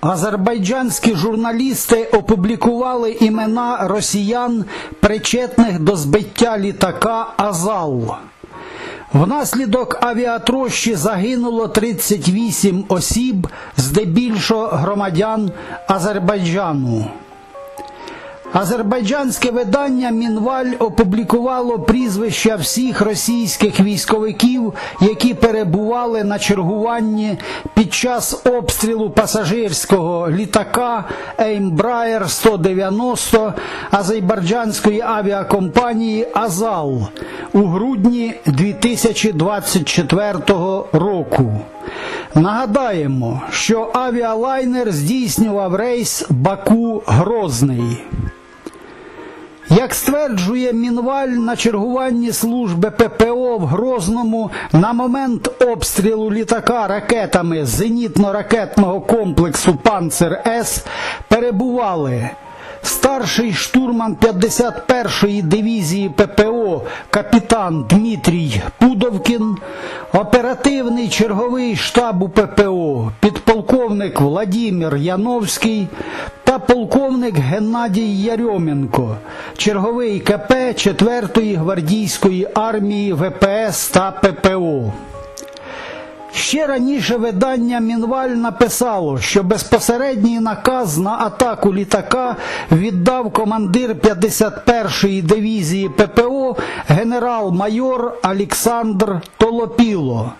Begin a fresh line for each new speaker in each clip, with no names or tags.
Азербайджанські журналісти опублікували імена росіян, причетних до збиття літака Азал. Внаслідок авіатрощі загинуло 38 осіб, здебільшого громадян Азербайджану. Азербайджанське видання Мінваль опублікувало прізвища всіх російських військовиків, які перебували на чергуванні під час обстрілу пасажирського літака Еймбраєр 190 азербайджанської авіакомпанії Азал у грудні 2024 року. Нагадаємо, що авіалайнер здійснював рейс Баку-Грозний. Як стверджує Мінваль на чергуванні служби ППО в Грозному, на момент обстрілу літака ракетами зенітно-ракетного комплексу Панцер С перебували старший штурман 51-ї дивізії ППО капітан Дмитрій Пудовкін, оперативний черговий штабу ППО підполковник Владимир Яновський та полковник Геннадій Ярьоменко, черговий КП 4-ї гвардійської армії ВПС та ППО. Ще раніше видання Мінваль написало, що безпосередній наказ на атаку літака віддав командир 51-ї дивізії ППО генерал-майор Олександр Толопіло.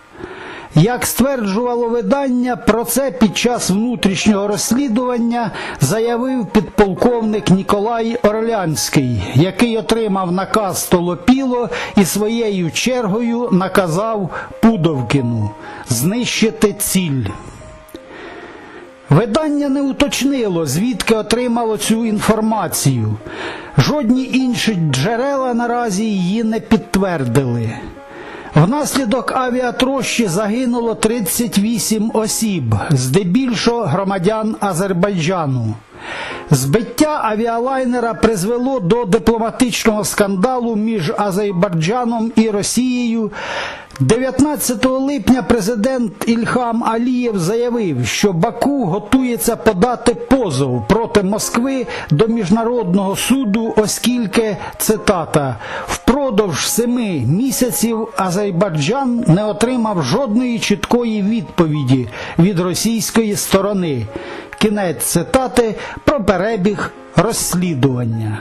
Як стверджувало видання, про це під час внутрішнього розслідування заявив підполковник Ніколай Орлянський, який отримав наказ Толопіло і своєю чергою наказав Пудовкіну знищити ціль. Видання не уточнило, звідки отримало цю інформацію. Жодні інші джерела наразі її не підтвердили. Внаслідок авіатрощі загинуло 38 осіб, здебільшого громадян Азербайджану. Збиття авіалайнера призвело до дипломатичного скандалу між Азербайджаном і Росією. 19 липня президент Ільхам Алієв заявив, що Баку готується подати позов проти Москви до міжнародного суду, оскільки цитата впродовж семи місяців Азербайджан не отримав жодної чіткої відповіді від російської сторони. Кінець цитати про перебіг розслідування.